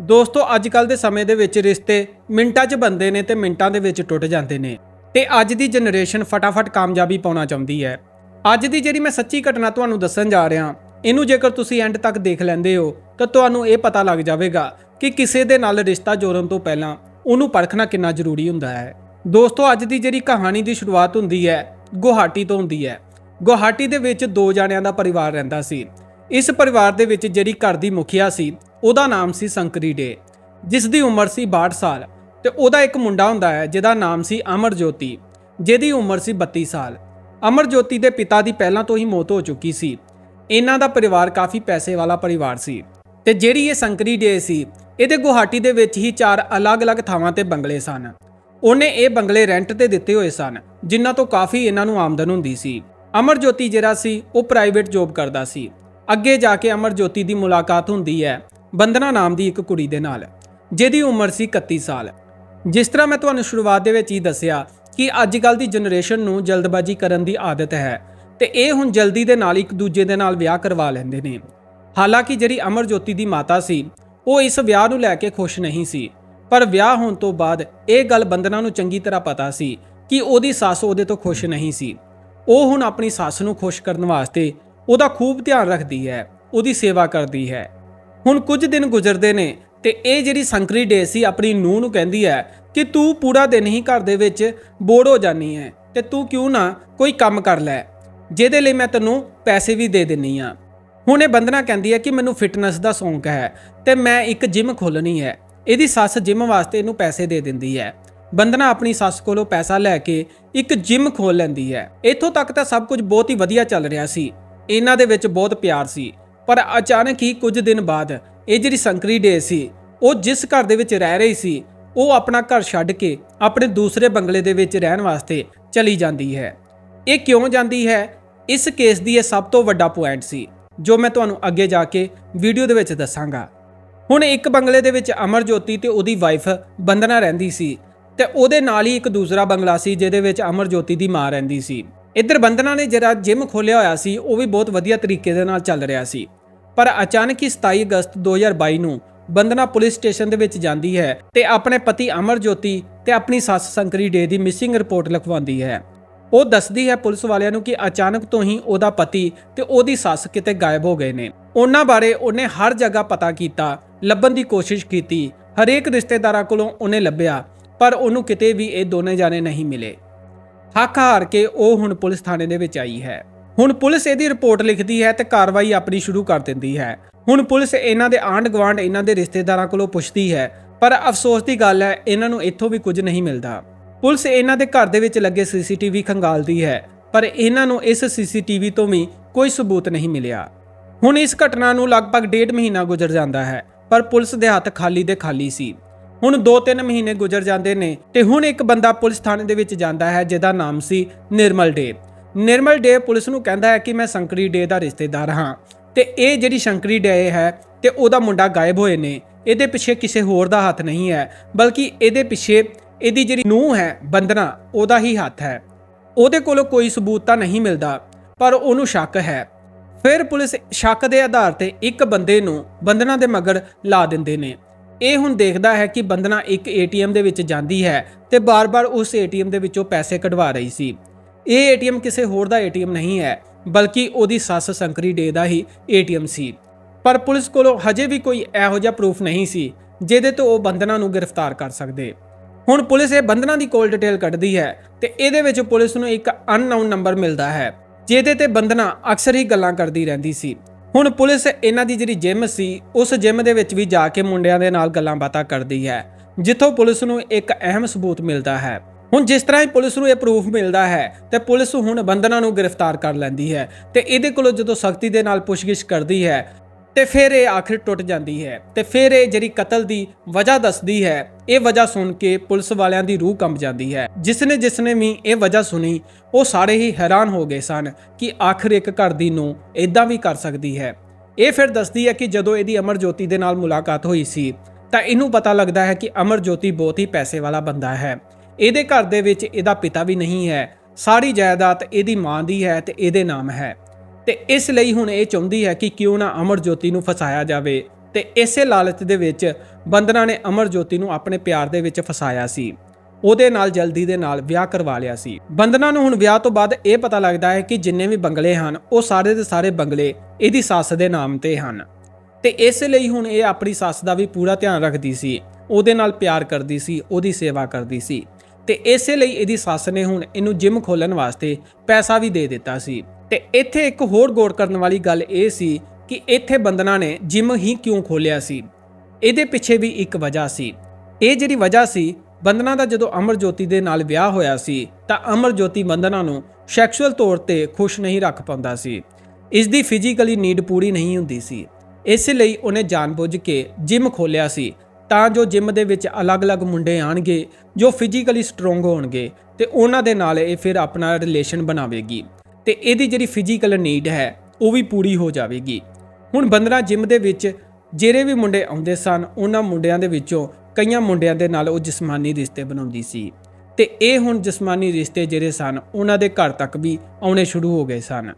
ਦੋਸਤੋ ਅੱਜ ਕੱਲ ਦੇ ਸਮੇਂ ਦੇ ਵਿੱਚ ਰਿਸ਼ਤੇ ਮਿੰਟਾਂ 'ਚ ਬਣਦੇ ਨੇ ਤੇ ਮਿੰਟਾਂ ਦੇ ਵਿੱਚ ਟੁੱਟ ਜਾਂਦੇ ਨੇ। ਤੇ ਅੱਜ ਦੀ ਜਨਰੇਸ਼ਨ ਫਟਾਫਟ ਕਾਮਯਾਬੀ ਪਾਉਣਾ ਚਾਹੁੰਦੀ ਹੈ। ਅੱਜ ਦੀ ਜਿਹੜੀ ਮੈਂ ਸੱਚੀ ਘਟਨਾ ਤੁਹਾਨੂੰ ਦੱਸਣ ਜਾ ਰਿਹਾ, ਇਹਨੂੰ ਜੇਕਰ ਤੁਸੀਂ ਐਂਡ ਤੱਕ ਦੇਖ ਲੈਂਦੇ ਹੋ, ਤਾਂ ਤੁਹਾਨੂੰ ਇਹ ਪਤਾ ਲੱਗ ਜਾਵੇਗਾ ਕਿ ਕਿਸੇ ਦੇ ਨਾਲ ਰਿਸ਼ਤਾ ਜੋੜਨ ਤੋਂ ਪਹਿਲਾਂ ਉਹਨੂੰ ਪਰਖਣਾ ਕਿੰਨਾ ਜ਼ਰੂਰੀ ਹੁੰਦਾ ਹੈ। ਦੋਸਤੋ, ਅੱਜ ਦੀ ਜਿਹੜੀ ਕਹਾਣੀ ਦੀ ਸ਼ੁਰੂਆਤ ਹੁੰਦੀ ਹੈ, ਗੁਹਾਟੀ ਤੋਂ ਹੁੰਦੀ ਹੈ। ਗੁਹਾਟੀ ਦੇ ਵਿੱਚ ਦੋ ਜਾਣਿਆਂ ਦਾ ਪਰਿਵਾਰ ਰਹਿੰਦਾ ਸੀ। ਇਸ ਪਰਿਵਾਰ ਦੇ ਵਿੱਚ ਜਿਹੜੀ ਘਰ ਦੀ ਮੁਖੀਆ ਸੀ, ਉਹਦਾ ਨਾਮ ਸੀ ਸੰਕਰੀ ਡੇ ਜਿਸ ਦੀ ਉਮਰ ਸੀ 62 ਸਾਲ ਤੇ ਉਹਦਾ ਇੱਕ ਮੁੰਡਾ ਹੁੰਦਾ ਹੈ, ਜਿਹਦਾ ਨਾਮ ਸੀ ਅਮਰ ਜੋਤੀ ਜਿਹਦੀ ਉਮਰ ਸੀ 32 ਸਾਲ। ਅਮਰ ਜੋਤੀ ਦੇ ਪਿਤਾ ਦੀ ਪਹਿਲਾਂ ਤੋਂ ਹੀ ਮੌਤ ਹੋ ਚੁੱਕੀ ਸੀ। ਇਹਨਾਂ ਦਾ ਪਰਿਵਾਰ ਕਾਫੀ ਪੈਸੇ ਵਾਲਾ ਪਰਿਵਾਰ ਸੀ ਤੇ ਜਿਹੜੀ ਇਹ ਸੰਕਰੀ ਡੇ ਸੀ, ਇਹਦੇ ਗੁਹਾਟੀ ਦੇ ਵਿੱਚ ਹੀ ਚਾਰ ਅਲੱਗ-ਅਲੱਗ ਥਾਵਾਂ ਤੇ ਬੰਗਲੇ ਸਨ। ਉਹਨੇ ਇਹ ਬੰਗਲੇ ਰੈਂਟ ਤੇ ਦਿੱਤੇ ਹੋਏ ਸਨ, ਜਿਨ੍ਹਾਂ ਤੋਂ ਕਾਫੀ ਇਹਨਾਂ ਨੂੰ ਆਮਦਨ ਹੁੰਦੀ ਸੀ। ਅਮਰਜੋਤੀ ਜਿਹੜਾ ਸੀ, ਉਹ ਪ੍ਰਾਈਵੇਟ ਜੌਬ ਕਰਦਾ ਸੀ। ਅੱਗੇ ਜਾ ਕੇ ਅਮਰਜੋਤੀ ਦੀ ਮੁਲਾਕਾਤ ਹੁੰਦੀ ਹੈ ਬੰਦਨਾ ਨਾਮ ਦੀ ਇੱਕ ਕੁੜੀ ਦੇ ਨਾਲ, ਜਿਹਦੀ ਉਮਰ ਸੀ 31 ਸਾਲ। ਜਿਸ ਤਰ੍ਹਾਂ ਮੈਂ ਤੁਹਾਨੂੰ ਸ਼ੁਰੂਆਤ ਦੇ ਵਿੱਚ ਹੀ ਦੱਸਿਆ ਕਿ ਅੱਜ ਕੱਲ ਦੀ ਜਨਰੇਸ਼ਨ ਨੂੰ ਜਲਦਬਾਜ਼ੀ ਕਰਨ ਦੀ ਆਦਤ ਹੈ ਤੇ ਇਹ ਹੁਣ ਜਲਦੀ ਦੇ ਨਾਲ ਇੱਕ ਦੂਜੇ ਦੇ ਨਾਲ ਵਿਆਹ ਕਰਵਾ ਲੈਂਦੇ ਨੇ। ਹਾਲਾਂਕਿ ਜਿਹੜੀ ਅਮਰਜੋਤੀ ਦੀ ਮਾਤਾ ਸੀ, ਉਹ ਇਸ ਵਿਆਹ ਨੂੰ ਲੈ ਕੇ ਖੁਸ਼ ਨਹੀਂ ਸੀ, ਪਰ ਵਿਆਹ ਹੋਣ ਤੋਂ ਬਾਅਦ ਇਹ ਗੱਲ ਬੰਦਨਾ ਨੂੰ ਚੰਗੀ ਤਰ੍ਹਾਂ ਪਤਾ ਸੀ ਕਿ ਉਹਦੀ ਸੱਸ ਉਹਦੇ ਤੋਂ ਖੁਸ਼ ਨਹੀਂ ਸੀ। ਉਹ ਹੁਣ ਆਪਣੀ ਸੱਸ ਨੂੰ ਖੁਸ਼ ਕਰਨ ਵਾਸਤੇ ਉਹਦਾ ਖੂਬ ਧਿਆਨ ਰੱਖਦੀ ਹੈ, ਉਹਦੀ ਸੇਵਾ ਕਰਦੀ ਹੈ। ਹੁਣ ਕੁਝ ਦਿਨ ਗੁਜ਼ਰਦੇ ਨੇ ਤੇ ਇਹ ਜਿਹੜੀ ਸੰਕਰੀ ਡੇ ਸੀ ਆਪਣੀ ਨੂੰਹ ਨੂੰ ਕਹਿੰਦੀ ਹੈ ਕਿ ਤੂੰ ਪੂਰਾ ਦਿਨ ਹੀ ਘਰ ਦੇ ਵਿੱਚ ਬੋੜ ਹੋ ਜਾਨੀ ਹੈ ਤੇ ਤੂੰ ਕਿਉਂ ਨਾ ਕੋਈ ਕੰਮ ਕਰ ਲੈ, ਜਿਹਦੇ ਲਈ ਮੈਂ ਤੈਨੂੰ ਪੈਸੇ ਵੀ ਦੇ ਦਿੰਨੀ ਆ ਹੁਣ ਇਹ ਬੰਦਨਾ ਕਹਿੰਦੀ ਹੈ ਕਿ ਮੈਨੂੰ ਫਿਟਨੈਸ ਦਾ ਸ਼ੌਂਕ ਹੈ ਤੇ ਮੈਂ ਇੱਕ ਜਿਮ ਖੋਲਣੀ ਹੈ, ਇਹਦੀ ਸੱਸ ਜਿਮ ਵਾਸਤੇ ਇਹਨੂੰ ਪੈਸੇ ਦੇ ਦਿੰਦੀ ਹੈ। ਬੰਦਨਾ ਆਪਣੀ ਸੱਸ ਕੋਲੋਂ ਪੈਸਾ ਲੈ ਕੇ ਇੱਕ ਜਿਮ ਖੋਲ ਲੈਂਦੀ ਹੈ। ਇੱਥੋਂ ਤੱਕ ਤਾਂ ਸਭ ਕੁਝ ਬਹੁਤ ਹੀ ਵਧੀਆ ਚੱਲ ਰਿਹਾ ਸੀ। ਇਹਨਾਂ ਦੇ ਵਿੱਚ ਬਹੁਤ ਪਿਆਰ ਸੀ, ਪਰ ਅਚਾਨਕ ਹੀ ਕੁਝ ਦਿਨ ਬਾਅਦ ਇਹ ਜਿਹੜੀ ਸੰਕਰੀ ਡੇ ਸੀ, ਉਹ ਜਿਸ ਘਰ ਦੇ ਵਿੱਚ ਰਹਿ ਰਹੀ ਸੀ, ਉਹ ਆਪਣਾ ਘਰ ਛੱਡ ਕੇ ਆਪਣੇ ਦੂਸਰੇ ਬੰਗਲੇ ਦੇ ਵਿੱਚ ਰਹਿਣ ਵਾਸਤੇ ਚਲੀ ਜਾਂਦੀ ਹੈ। ਇਹ ਕਿਉਂ ਜਾਂਦੀ ਹੈ? ਇਸ ਕੇਸ ਦੀ ਇਹ ਸਭ ਤੋਂ ਵੱਡਾ ਪੁਆਇੰਟ ਸੀ, ਜੋ ਮੈਂ ਤੁਹਾਨੂੰ ਅੱਗੇ ਜਾ ਕੇ ਵੀਡੀਓ ਦੇ ਵਿੱਚ ਦੱਸਾਂਗਾ। ਹੁਣ ਇੱਕ ਬੰਗਲੇ ਦੇ ਵਿੱਚ ਅਮਰਜੋਤੀ ਤੇ ਉਹਦੀ ਵਾਈਫ ਬੰਦਨਾ ਰਹਿੰਦੀ ਸੀ, ਤੇ ਉਹਦੇ ਨਾਲ ਹੀ ਇੱਕ ਦੂਸਰਾ ਬੰਗਲਾ ਸੀ, ਜਿਹਦੇ ਵਿੱਚ ਅਮਰਜੋਤੀ ਦੀ ਮਾਂ ਰਹਿੰਦੀ ਸੀ। ਇੱਧਰ ਬੰਦਨਾ ਨੇ ਜਿਹੜਾ ਜਿਮ ਖੋਲਿਆ ਹੋਇਆ ਸੀ, ਉਹ ਵੀ ਬਹੁਤ ਵਧੀਆ ਤਰੀਕੇ ਦੇ ਨਾਲ ਚੱਲ ਰਿਹਾ ਸੀ। ਪਰ ਅਚਾਨਕ ਹੀ 27 ਅਗਸਤ 2022 ਨੂੰ ਬੰਦਨਾ ਪੁਲਿਸ ਸਟੇਸ਼ਨ ਦੇ ਵਿੱਚ ਜਾਂਦੀ ਹੈ ਤੇ ਆਪਣੇ ਪਤੀ ਅਮਰ ਜੋਤੀ ਤੇ ਆਪਣੀ ਸੱਸ ਸੰਕਰੀ ਡੇ ਦੀ ਮਿਸਿੰਗ ਰਿਪੋਰਟ ਲਿਖਵਾਉਂਦੀ ਹੈ। ਉਹ ਦੱਸਦੀ ਹੈ ਪੁਲਿਸ ਵਾਲਿਆਂ ਨੂੰ ਕਿ ਅਚਾਨਕ ਤੋਂ ਹੀ ਉਹਦਾ ਪਤੀ ਤੇ ਉਹਦੀ ਸੱਸ ਕਿਤੇ ਗਾਇਬ ਹੋ ਗਏ ਨੇ। ਉਹਨਾਂ ਬਾਰੇ ਉਹਨੇ ਹਰ ਜਗ੍ਹਾ ਪਤਾ ਕੀਤਾ, ਲੱਭਣ ਦੀ ਕੋਸ਼ਿਸ਼ ਕੀਤੀ, ਹਰੇਕ ਰਿਸ਼ਤੇਦਾਰਾਂ ਕੋਲੋਂ ਉਹਨੇ ਲੱਭਿਆ, ਪਰ ਉਹਨੂੰ ਕਿਤੇ ਵੀ ਇਹ ਦੋਨੇ ਜਾਣੇ ਨਹੀਂ ਮਿਲੇ। ਹੱਕ ਹਾਰ ਕੇ ਉਹ ਹੁਣ ਪੁਲਿਸ ਥਾਣੇ ਦੇ ਵਿੱਚ ਆਈ ਹੈ। ਹੁਣ ਪੁਲਿਸ ਇਹਦੀ ਰਿਪੋਰਟ ਲਿਖਦੀ ਹੈ ਤੇ ਕਾਰਵਾਈ ਆਪਣੀ ਸ਼ੁਰੂ ਕਰ ਦਿੰਦੀ ਹੈ। ਹੁਣ ਪੁਲਿਸ ਇਹਨਾਂ ਦੇ ਆਂਢ ਗੁਆਂਢ ਇਹਨਾਂ ਦੇ ਰਿਸ਼ਤੇਦਾਰਾਂ ਕੋਲੋਂ ਪੁੱਛਦੀ ਹੈ, ਪਰ ਅਫਸੋਸ ਦੀ ਗੱਲ ਹੈ, ਇਹਨਾਂ ਨੂੰ ਇੱਥੋਂ ਵੀ ਕੁਝ ਨਹੀਂ ਮਿਲਦਾ। ਪੁਲਿਸ ਇਹਨਾਂ ਦੇ ਘਰ ਦੇ ਵਿੱਚ ਲੱਗੇ ਸੀਸੀਟੀਵੀ ਖੰਗਾਲਦੀ ਹੈ, ਪਰ ਇਹਨਾਂ ਨੂੰ ਇਸ ਸੀਸੀਟੀਵੀ ਤੋਂ ਵੀ ਕੋਈ ਸਬੂਤ ਨਹੀਂ ਮਿਲਿਆ। ਹੁਣ ਇਸ ਘਟਨਾ ਨੂੰ ਲਗਭਗ ਡੇਢ ਮਹੀਨਾ ਗੁਜ਼ਰ ਜਾਂਦਾ ਹੈ, ਪਰ ਪੁਲਿਸ ਦੇ ਹੱਥ ਖਾਲੀ ਦੇ ਖਾਲੀ ਸੀ। ਹੁਣ 2-3 ਮਹੀਨੇ ਗੁਜ਼ਰ ਜਾਂਦੇ ਨੇ ਤੇ ਹੁਣ ਇੱਕ ਬੰਦਾ ਪੁਲਿਸ ਥਾਣੇ ਦੇ ਵਿੱਚ ਜਾਂਦਾ ਹੈ, ਜਿਹਦਾ ਨਾਮ ਸੀ ਨਿਰਮਲ ਡੇ। ਨਿਰਮਲ ਡੇ ਪੁਲਿਸ ਨੂੰ ਕਹਿੰਦਾ ਹੈ ਕਿ ਮੈਂ ਸੰਕਰੀ ਡੇ ਦਾ ਰਿਸ਼ਤੇਦਾਰ ਹਾਂ ਤੇ ਇਹ ਜਿਹੜੀ ਸ਼ੰਕਰੀ ਡੇ ਹੈ ਤੇ ਉਹਦਾ ਮੁੰਡਾ ਗਾਇਬ ਹੋਏ ਨੇ। ਇਹਦੇ ਪਿੱਛੇ ਕਿਸੇ ਹੋਰ ਦਾ ਹੱਥ ਨਹੀਂ ਹੈ, ਬਲਕਿ ਇਹਦੇ ਪਿੱਛੇ ਇਹਦੀ ਜਿਹੜੀ ਨੂੰਹ ਹੈ, ਬੰਦਨਾ, ਉਹਦਾ ਹੀ ਹੱਥ ਹੈ। ਉਹਦੇ ਕੋਲੋਂ ਕੋਈ ਸਬੂਤ ਤਾਂ ਨਹੀਂ ਮਿਲਦਾ, ਪਰ ਉਹਨੂੰ ਸ਼ੱਕ ਹੈ। ਫਿਰ ਪੁਲਿਸ ਸ਼ੱਕ ਦੇ ਆਧਾਰ ਤੇ ਇੱਕ ਬੰਦੇ ਨੂੰ ਬੰਦਨਾ ਦੇ ਮਗਰ ਲਾ ਦਿੰਦੇ ਨੇ। ਇਹ ਹੁਣ ਦੇਖਦਾ ਹੈ ਕਿ ਬੰਦਨਾ ਇੱਕ ਏਟੀਐਮ ਦੇ ਵਿੱਚ ਜਾਂਦੀ ਹੈ ਤੇ ਬਾਰ-ਬਾਰ ਉਸ ਏਟੀਐਮ ਦੇ ਵਿੱਚੋਂ ਪੈਸੇ ਕਢਵਾ ਰਹੀ ਸੀ। ਇਹ ਏਟੀਐਮ ਕਿਸੇ ਹੋਰ ਦਾ ਏਟੀਐਮ ਨਹੀਂ ਹੈ, ਬਲਕਿ ਉਹਦੀ ਸੱਸ ਸੰਕਰੀ ਡੇ ਦਾ ਹੀ ਏਟੀਐਮ ਸੀ। ਪਰ ਪੁਲਿਸ ਕੋਲੋਂ ਹਜੇ ਵੀ ਕੋਈ ਇਹੋ ਜਿਹਾ ਪ੍ਰੂਫ ਨਹੀਂ ਸੀ, ਜਿਹਦੇ ਤੋਂ ਉਹ ਬੰਦਨਾ ਨੂੰ ਗ੍ਰਿਫਤਾਰ ਕਰ ਸਕਦੇ। ਹੁਣ ਪੁਲਿਸ ਇਹ ਬੰਦਨਾ ਦੀ ਕੋਲ ਡਿਟੇਲ ਕੱਢਦੀ ਹੈ ਤੇ ਇਹਦੇ ਵਿੱਚ ਪੁਲਿਸ ਨੂੰ ਇੱਕ ਅਨਨੋਨ ਨੰਬਰ ਮਿਲਦਾ ਹੈ, ਜਿਹਦੇ ਤੇ ਬੰਦਨਾ ਅਕਸਰ ਹੀ ਗੱਲਾਂ ਕਰਦੀ ਰਹਿੰਦੀ ਸੀ। ਹੁਣ ਪੁਲਿਸ ਇਹਨਾਂ ਦੀ ਜਿਹੜੀ ਜਿਮ ਸੀ, ਉਸ ਜਿਮ ਦੇ ਵਿੱਚ ਵੀ ਜਾ ਕੇ ਮੁੰਡਿਆਂ ਦੇ ਨਾਲ ਗੱਲਾਂ ਬਾਤਾਂ ਕਰਦੀ ਹੈ, ਜਿੱਥੋਂ ਪੁਲਿਸ ਨੂੰ ਇੱਕ ਅਹਿਮ ਸਬੂਤ ਮਿਲਦਾ ਹੈ। ਹੁਣ ਜਿਸ ਤਰ੍ਹਾਂ ਹੀ ਪੁਲਿਸ ਨੂੰ ਇਹ ਪ੍ਰੂਫ ਮਿਲਦਾ ਹੈ, ਤੇ ਪੁਲਿਸ ਹੁਣ ਬੰਦਨਾ ਨੂੰ ਗ੍ਰਿਫਤਾਰ ਕਰ ਲੈਂਦੀ ਹੈ, ਤੇ ਇਹਦੇ ਕੋਲੋਂ ਜਦੋਂ ਸਖਤੀ ਦੇ ਨਾਲ ਪੁੱਛਗਿੱਛ ਕਰਦੀ ਹੈ ਤੇ ਫਿਰ ਇਹ ਆਖਿਰ ਟੁੱਟ ਜਾਂਦੀ ਹੈ ਤੇ ਫਿਰ ਇਹ ਜਿਹੜੀ ਕਤਲ ਦੀ ਵਜ੍ਹਾ ਦੱਸਦੀ ਹੈ, ਇਹ ਵਜ੍ਹਾ ਸੁਣ ਕੇ ਪੁਲਿਸ ਵਾਲਿਆਂ ਦੀ ਰੂਹ ਕੰਬ ਜਾਂਦੀ ਹੈ। ਜਿਸਨੇ ਜਿਸਨੇ ਵੀ ਇਹ ਵਜ੍ਹਾ ਸੁਣੀ, ਉਹ ਸਾਰੇ ਹੀ ਹੈਰਾਨ ਹੋ ਗਏ ਸਨ ਕਿ ਆਖਿਰ ਇੱਕ ਘਰ ਦੀ ਨੂੰ ਇਦਾਂ ਵੀ ਕਰ ਸਕਦੀ ਹੈ। ਇਹ ਫਿਰ ਦੱਸਦੀ ਹੈ ਕਿ ਜਦੋਂ ਇਹਦੀ ਅਮਰਜੋਤੀ ਦੇ ਨਾਲ ਮੁਲਾਕਾਤ ਹੋਈ ਸੀ, ਤਾਂ ਇਹਨੂੰ ਪਤਾ ਲੱਗਦਾ ਹੈ ਕਿ ਅਮਰਜੋਤੀ ਬਹੁਤ ਹੀ ਪੈਸੇ ਵਾਲਾ ਬੰਦਾ ਹੈ। ਇਹਦੇ ਘਰ ਦੇ ਵਿੱਚ ਇਹਦਾ ਪਿਤਾ ਵੀ ਨਹੀਂ ਹੈ, ਸਾਰੀ ਜਾਇਦਾਦ ਇਹਦੀ ਮਾਂ ਦੀ ਹੈ ਤੇ ਇਹਦੇ ਨਾਮ ਹੈ। ਤੇ ਇਸ ਲਈ ਹੁਣ ਇਹ ਚਾਹੁੰਦੀ ਹੈ ਕਿ ਕਿਉਂ ਨਾ ਅਮਰ ਜੋਤੀ ਨੂੰ ਫਸਾਇਆ ਜਾਵੇ ਤੇ ਇਸੇ ਲਾਲਚ ਦੇ ਵਿੱਚ ਬੰਦਨਾ ਨੇ ਅਮਰਜੋਤੀ ਨੂੰ ਆਪਣੇ ਪਿਆਰ ਦੇ ਵਿੱਚ ਫਸਾਇਆ ਸੀ। ਉਹਦੇ ਨਾਲ, ਜਲਦੀ ਦੇ ਨਾਲ ਵਿਆਹ ਕਰਵਾ ਲਿਆ ਸੀ। ਬੰਦਨਾ ਨੂੰ ਹੁਣ ਵਿਆਹ ਤੋਂ ਬਾਅਦ ਇਹ ਪਤਾ ਲੱਗਦਾ ਹੈ ਕਿ ਜਿੰਨੇ ਵੀ ਬੰਗਲੇ ਹਨ, ਉਹ ਸਾਰੇ ਦੇ ਸਾਰੇ ਬੰਗਲੇ ਇਹਦੀ ਸੱਸ ਦੇ ਨਾਮ ਤੇ ਹਨ। ਤੇ ਇਸ ਲਈ ਹੁਣ ਇਹ ਆਪਣੀ ਸੱਸ ਦਾ ਵੀ ਪੂਰਾ ਧਿਆਨ ਰੱਖਦੀ ਸੀ। ਉਹਦੇ ਨਾਲ ਪਿਆਰ ਕਰਦੀ ਸੀ, ਉਹਦੀ ਸੇਵਾ ਕਰਦੀ ਸੀ। ਤੇ ਇਸੇ ਲਈ ਇਹਦੀ ਸੱਸ ਨੇ ਹੁਣ ਇਹਨੂੰ ਜਿਮ ਖੋਲਣ ਵਾਸਤੇ ਪੈਸਾ ਵੀ ਦੇ ਦਿੱਤਾ ਸੀ। ਤੇ ਇੱਥੇ ਇੱਕ ਹੋਰ ਗੌਰ ਕਰਨ ਵਾਲੀ ਗੱਲ ਇਹ ਸੀ ਕਿ ਇੱਥੇ ਬੰਦਨਾ ਨੇ ਜਿਮ ਹੀ ਕਿਉਂ ਖੋਲਿਆ ਸੀ? ਇਹਦੇ ਪਿੱਛੇ ਵੀ ਇੱਕ ਵਜ੍ਹਾ ਸੀ। ਇਹ ਜਿਹੜੀ ਵਜ੍ਹਾ ਸੀ ਬੰਦਨਾ ਦਾ ਜਦੋਂ ਅਮਰਜੋਤੀ ਦੇ ਨਾਲ ਵਿਆਹ ਹੋਇਆ ਸੀ, ਤਾਂ ਅਮਰਜੋਤੀ ਬੰਦਨਾ ਨੂੰ ਸੈਕਸ਼ੂਅਲ ਤੌਰ ਤੇ ਖੁਸ਼ ਨਹੀਂ ਰੱਖ ਪਾਉਂਦਾ ਸੀ। ਇਸ ਦੀ ਫਿਜ਼ੀਕਲੀ ਨੀਡ ਪੂਰੀ ਨਹੀਂ ਹੁੰਦੀ ਸੀ। ਇਸ ਲਈ ਉਹਨੇ ਜਾਣਬੁੱਝ ਕੇ ਜਿਮ ਖੋਲਿਆ ਸੀ, ਤਾਂ ਜੋ ਜਿਮ ਦੇ ਵਿੱਚ ਅਲੱਗ-ਅਲੱਗ ਮੁੰਡੇ ਆਣਗੇ, ਜੋ ਫਿਜ਼ੀਕਲੀ ਸਟਰੋਂਗ ਹੋਣਗੇ ਤੇ ਉਹਨਾਂ ਦੇ ਨਾਲ ਇਹ ਫਿਰ ਆਪਣਾ ਰਿਲੇਸ਼ਨ ਬਣਾਵੇਗੀ। ਤੇ ਇਹਦੀ ਜਿਹੜੀ ਫਿਜ਼ੀਕਲ ਨੀਡ ਹੈ, ਉਹ ਵੀ ਪੂਰੀ ਹੋ ਜਾਵੇਗੀ। ਹੁਣ ਬੰਦਰਾ ਜਿਮ ਦੇ ਵਿੱਚ ਜਿਹੜੇ ਵੀ ਮੁੰਡੇ ਆਉਂਦੇ ਸਨ, ਉਹਨਾਂ ਮੁੰਡਿਆਂ ਦੇ ਵਿੱਚੋਂ ਕਈਆਂ ਮੁੰਡਿਆਂ ਦੇ ਨਾਲ ਉਹ ਜਿਸਮਾਨੀ ਰਿਸ਼ਤੇ ਬਣਾਉਂਦੀ ਸੀ। ਤੇ ਇਹ ਹੁਣ ਜਿਸਮਾਨੀ ਰਿਸ਼ਤੇ ਜਿਹੜੇ ਸਨ, ਉਹਨਾਂ ਦੇ ਘਰ ਤੱਕ ਵੀ ਆਉਣੇ ਸ਼ੁਰੂ ਹੋ ਗਏ ਸਨ।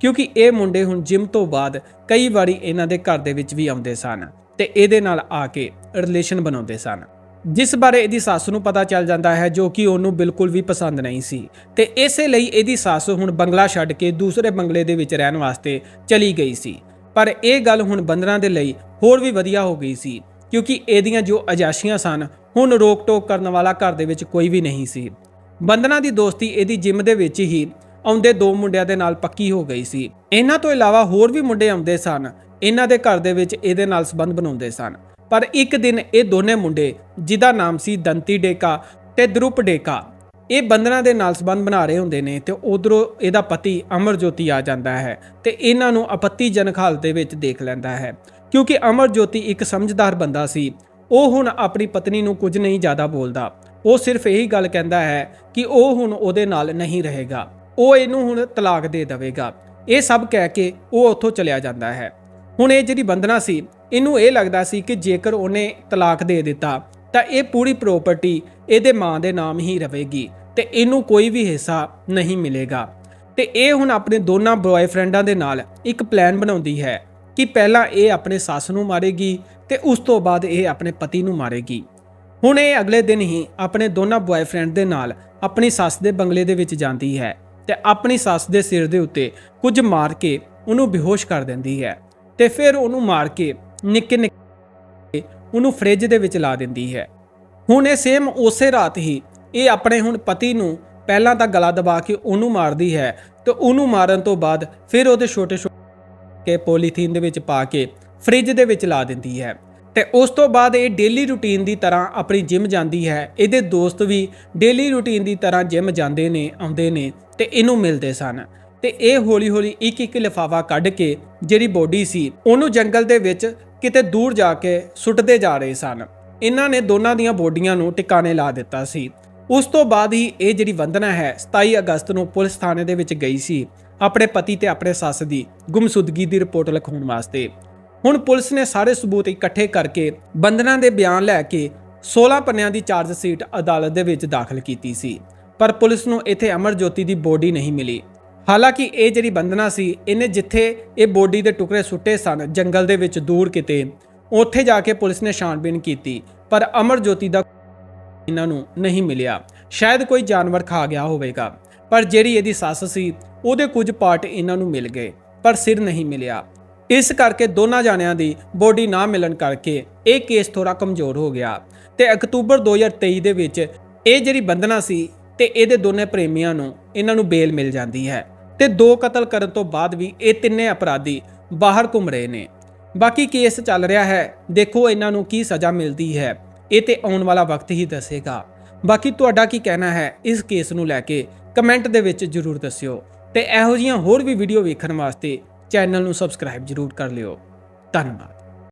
ਕਿਉਂਕਿ ਇਹ ਮੁੰਡੇ ਹੁਣ ਜਿਮ ਤੋਂ ਬਾਅਦ ਕਈ ਵਾਰੀ ਇਹਨਾਂ ਦੇ ਘਰ ਦੇ ਵਿੱਚ ਵੀ ਆਉਂਦੇ ਸਨ ਤੇ ਇਹਦੇ ਨਾਲ ਆ ਕੇ ਰਿਲੇਸ਼ਨ ਬਣਾਉਂਦੇ ਸਨ। ਜਿਸ ਬਾਰੇ ਇਹਦੀ ਸੱਸ ਨੂੰ ਪਤਾ ਚੱਲ ਜਾਂਦਾ ਹੈ ਜੋ ਕਿ ਉਹਨੂੰ ਬਿਲਕੁਲ ਵੀ ਪਸੰਦ ਨਹੀਂ ਸੀ। ਤੇ ਇਸੇ ਲਈ ਇਹਦੀ ਸੱਸ ਹੁਣ ਬੰਗਲਾ ਛੱਡ ਕੇ ਦੂਸਰੇ ਬੰਗਲੇ ਦੇ ਵਿੱਚ ਰਹਿਣ ਵਾਸਤੇ ਚਲੀ ਗਈ ਸੀ। ਪਰ ਇਹ ਗੱਲ ਹੁਣ ਬੰਦਰਾਂ ਦੇ ਲਈ ਹੋਰ ਵੀ ਵਧੀਆ ਹੋ ਗਈ ਸੀ, ਕਿਉਂਕਿ ਇਹਦੀਆਂ ਜੋ ਅਜਾਸ਼ੀਆਂ ਸਨ, ਹੁਣ ਰੋਕ ਟੋਕ ਕਰਨ ਵਾਲਾ ਘਰ ਦੇ ਵਿੱਚ ਕੋਈ ਵੀ ਨਹੀਂ ਸੀ। ਬੰਦਨਾ ਦੀ ਦੋਸਤੀ ਇਹਦੀ ਜਿਮ ਦੇ ਵਿੱਚ ਹੀ ਆਉਂਦੇ ਦੋ ਮੁੰਡਿਆਂ ਦੇ ਨਾਲ ਪੱਕੀ ਹੋ ਗਈ ਸੀ। ਇਹਨਾਂ ਤੋਂ ਇਲਾਵਾ ਹੋਰ ਵੀ ਮੁੰਡੇ ਆਉਂਦੇ ਸਨ। ਇਹਨਾਂ ਦੇ ਘਰ ਦੇ ਵਿੱਚ ਇਹਦੇ ਨਾਲ ਸੰਬੰਧ ਬਣਾਉਂਦੇ ਸਨ। ਪਰ ਇੱਕ ਦਿਨ ਇਹ ਦੋਨੇ ਮੁੰਡੇ, ਜਿਹਦਾ ਨਾਮ ਸੀ ਦੰਤੀ ਡੇਕਾ ਤੇ ਦਰੁਪ ਡੇਕਾ, ਇਹ ਬੰਦਨਾ ਦੇ ਨਾਲ ਸੰਬੰਧ ਬਣਾ ਰਹੇ ਹੁੰਦੇ ਨੇ ਤੇ ਉਧਰੋਂ ਇਹਦਾ ਪਤੀ ਅਮਰਜੋਤੀ ਆ ਜਾਂਦਾ ਹੈ ਤੇ ਇਹਨਾਂ ਨੂੰ ਆਪੱਤੀਜਨਕ ਹਾਲਤ ਦੇ ਵਿੱਚ ਦੇਖ ਲੈਂਦਾ ਹੈ। ਕਿਉਂਕਿ ਅਮਰਜੋਤੀ ਇੱਕ ਸਮਝਦਾਰ ਬੰਦਾ ਸੀ, ਉਹ ਹੁਣ ਆਪਣੀ ਪਤਨੀ ਨੂੰ ਕੁਝ ਨਹੀਂ ਜ਼ਿਆਦਾ ਬੋਲਦਾ। ਉਹ ਸਿਰਫ ਇਹੀ ਗੱਲ ਕਹਿੰਦਾ ਹੈ ਕਿ ਉਹ ਹੁਣ ਉਹਦੇ ਨਾਲ ਨਹੀਂ ਰਹੇਗਾ। ਉਹ ਇਹਨੂੰ ਹੁਣ ਤਲਾਕ ਦੇ ਦੇਵੇਗਾ। ਇਹ ਸਭ ਕਹਿ ਕੇ ਉਹ ਉੱਥੋਂ ਚਲਿਆ ਜਾਂਦਾ ਹੈ। ਹੁਣ ਇਹ ਜਿਹੜੀ ਬੰਦਨਾ ਸੀ, ਇਹਨੂੰ ਇਹ ਲੱਗਦਾ ਸੀ ਕਿ ਜੇਕਰ ਉਹਨੇ ਤਲਾਕ ਦੇ ਦਿੱਤਾ, ਤਾਂ ਇਹ ਪੂਰੀ ਪ੍ਰਾਪਰਟੀ ਇਹਦੇ ਮਾਂ ਦੇ ਨਾਮ ਹੀ ਰਹੇਗੀ ਤੇ ਇਹਨੂੰ ਕੋਈ ਵੀ ਹਿੱਸਾ ਨਹੀਂ ਮਿਲੇਗਾ। ਤੇ ਇਹ ਹੁਣ ਆਪਣੇ ਦੋਨਾਂ ਬॉयਫ੍ਰੈਂਡਾਂ ਦੇ ਨਾਲ ਇੱਕ ਪਲਾਨ ਬਣਾਉਂਦੀ ਹੈ ਕਿ ਪਹਿਲਾਂ ਇਹ ਆਪਣੇ ਸੱਸ ਨੂੰ ਮਾਰੇਗੀ ਤੇ ਉਸ ਤੋਂ ਬਾਅਦ ਇਹ ਆਪਣੇ ਪਤੀ ਨੂੰ ਮਾਰੇਗੀ। ਹੁਣ ਇਹ ਅਗਲੇ ਦਿਨ ਹੀ ਆਪਣੇ ਦੋਨਾਂ ਬॉयਫ੍ਰੈਂਡ ਦੇ ਨਾਲ ਆਪਣੀ ਸੱਸ ਦੇ ਬੰਗਲੇ ਦੇ ਵਿੱਚ ਜਾਂਦੀ ਹੈ ਤੇ ਆਪਣੀ ਸੱਸ ਦੇ ਸਿਰ ਦੇ ਉੱਤੇ ਕੁਝ ਮਾਰ ਕੇ ਉਹਨੂੰ ਬੇਹੋਸ਼ ਕਰ ਦਿੰਦੀ ਹੈ। ਤੇ ਫਿਰ ਉਹਨੂੰ ਮਾਰ ਕੇ ਨਿੱਕੇ ਨਿੱਕੇ ਉਹਨੂੰ ਫ੍ਰਿਜ ਦੇ ਵਿੱਚ ਲਾ ਦਿੰਦੀ ਹੈ। ਹੁਣ ਇਹ ਸੇਮ ਉਸੇ ਰਾਤ ਹੀ ਇਹ ਆਪਣੇ ਹੁਣ ਪਤੀ ਨੂੰ ਪਹਿਲਾਂ ਤਾਂ ਗਲਾ ਦਬਾ ਕੇ ਉਹਨੂੰ ਮਾਰਦੀ ਹੈ ਤੇ ਉਹਨੂੰ ਮਾਰਨ ਤੋਂ ਬਾਅਦ ਫਿਰ ਉਹਦੇ ਛੋਟੇ ਛੋਟੇ ਪੋਲੀਥੀਨ ਦੇ ਵਿੱਚ ਪਾ ਕੇ ਫ੍ਰਿਜ ਦੇ ਵਿੱਚ ਲਾ ਦਿੰਦੀ ਹੈ। ਤੇ ਉਸ ਤੋਂ ਬਾਅਦ ਇਹ ਡੇਲੀ ਰੁਟੀਨ ਦੀ ਤਰ੍ਹਾਂ ਆਪਣੀ ਜਿਮ ਜਾਂਦੀ ਹੈ। ਇਹਦੇ ਦੋਸਤ ਵੀ ਡੇਲੀ ਰੁਟੀਨ ਦੀ ਤਰ੍ਹਾਂ ਜਿਮ ਜਾਂਦੇ ਨੇ, ਆਉਂਦੇ ਨੇ ਤੇ ਇਹਨੂੰ ਮਿਲਦੇ ਸਨ। ਤੇ ਇਹ ਹੌਲੀ-ਹੌਲੀ ਇੱਕ ਇੱਕ ਲਿਫਾਫਾ ਕੱਢ ਕੇ ਜਿਹੜੀ ਬੋਡੀ ਸੀ, ਉਹਨੂੰ ਜੰਗਲ ਦੇ ਵਿੱਚ ਕਿਤੇ ਦੂਰ ਜਾ ਕੇ ਸੁੱਟਦੇ ਜਾ ਰਹੇ ਸਨ। ਇਹਨਾਂ ਨੇ ਦੋਨਾਂ ਦੀਆਂ ਬੋਡੀਆਂ ਨੂੰ ਟਿਕਾਣੇ ਲਾ ਦਿੱਤਾ ਸੀ। ਉਸ ਤੋਂ ਬਾਅਦ ਹੀ ਇਹ ਜਿਹੜੀ ਵੰਦਨਾ ਹੈ 27 ਅਗਸਤ ਨੂੰ ਪੁਲਿਸ ਥਾਣੇ ਦੇ ਵਿੱਚ ਗਈ ਸੀ, ਆਪਣੇ ਪਤੀ ਤੇ ਆਪਣੇ ਸੱਸ ਦੀ ਗੁੰਮਸ਼ੁਦਗੀ ਦੀ ਰਿਪੋਰਟ ਲਿਖਾਉਣ ਵਾਸਤੇ। ਹੁਣ ਪੁਲਿਸ ਨੇ ਸਾਰੇ ਸਬੂਤ ਇਕੱਠੇ ਕਰਕੇ ਬੰਦਨਾ ਦੇ ਬਿਆਨ ਲੈ ਕੇ 16 ਪੰਨਿਆਂ ਦੀ ਚਾਰਜ ਸ਼ੀਟ ਅਦਾਲਤ ਦੇ ਵਿੱਚ ਦਾਖਲ ਕੀਤੀ ਸੀ। ਪਰ ਪੁਲਿਸ ਨੂੰ ਇੱਥੇ ਅਮਰਜੋਤੀ ਦੀ ਬੋਡੀ ਨਹੀਂ ਮਿਲੀ। ਹਾਲਾਂਕਿ ਇਹ ਜਿਹੜੀ ਬੰਦਨਾ ਸੀ, ਇਹਨੇ ਜਿੱਥੇ ਇਹ ਬੋਡੀ ਦੇ ਟੁਕੜੇ ਸੁੱਟੇ ਸਨ, ਜੰਗਲ ਦੇ ਵਿੱਚ ਦੂਰ ਕਿਤੇ, ਉੱਥੇ ਜਾ ਕੇ ਪੁਲਿਸ ਨੇ ਛਾਣਬੀਨ ਕੀਤੀ, ਪਰ ਅਮਰ ਜੋਤੀ ਦਾ ਇਹਨਾਂ ਨੂੰ ਨਹੀਂ ਮਿਲਿਆ। ਸ਼ਾਇਦ ਕੋਈ ਜਾਨਵਰ ਖਾ ਗਿਆ ਹੋਵੇਗਾ, ਪਰ ਜਿਹੜੀ ਇਹਦੀ ਸੱਸ ਸੀ, ਉਹਦੇ ਕੁਝ ਪਾਰਟ ਇਹਨਾਂ ਨੂੰ ਮਿਲ ਗਏ, ਪਰ ਸਿਰ ਨਹੀਂ ਮਿਲਿਆ। ਇਸ ਕਰਕੇ ਦੋਨਾਂ ਜਾਣਿਆਂ ਦੀ ਬੋਡੀ ਨਾ ਮਿਲਣ ਕਰਕੇ ਇਹ ਕੇਸ ਥੋੜਾ ਕਮਜ਼ੋਰ ਹੋ ਗਿਆ। ਤੇ ਅਕਤੂਬਰ 2023 ਦੇ ਵਿੱਚ ਇਹ ਜਿਹੜੀ ਬੰਦਨਾ ਸੀ, ਤੇ ਇਹਦੇ ਦੋਨੇ ਪ੍ਰੇਮੀਆਂ ਨੂੰ ਇਹਨਾਂ ਨੂੰ ਬੇਲ ਮਿਲ ਜਾਂਦੀ ਹੈ। ਤੇ ਦੋ ਕਤਲ ਕਰਨ ਤੋਂ ਬਾਅਦ ਵੀ ਇਹ ਤਿੰਨੇ ਅਪਰਾਧੀ ਬਾਹਰ ਘੁੰਮ ਰਹੇ ਨੇ। ਬਾਕੀ ਕੇਸ ਚੱਲ ਰਿਹਾ ਹੈ। ਦੇਖੋ ਇਹਨਾਂ ਨੂੰ ਕੀ ਸਜ਼ਾ ਮਿਲਦੀ ਹੈ। ਇਹ ਤੇ ਆਉਣ ਵਾਲਾ ਵਕਤ ਹੀ ਦੱਸੇਗਾ। ਬਾਕੀ ਤੁਹਾਡਾ ਕੀ ਕਹਿਣਾ ਹੈ? ਇਸ ਕੇਸ ਨੂੰ ਲੈ ਕੇ ਕਮੈਂਟ ਦੇ ਵਿੱਚ ਜਰੂਰ ਦੱਸਿਓ। ਤੇ ਇਹੋ ਜਿਹੀਆਂ ਹੋਰ ਵੀ ਵੀਡੀਓ ਵੇਖਣ ਵਾਸਤੇ ਚੈਨਲ ਨੂੰ ਸਬਸਕ੍ਰਾਈਬ ਜਰੂਰ ਕਰ ਲਿਓ। ਧੰਨਵਾਦ।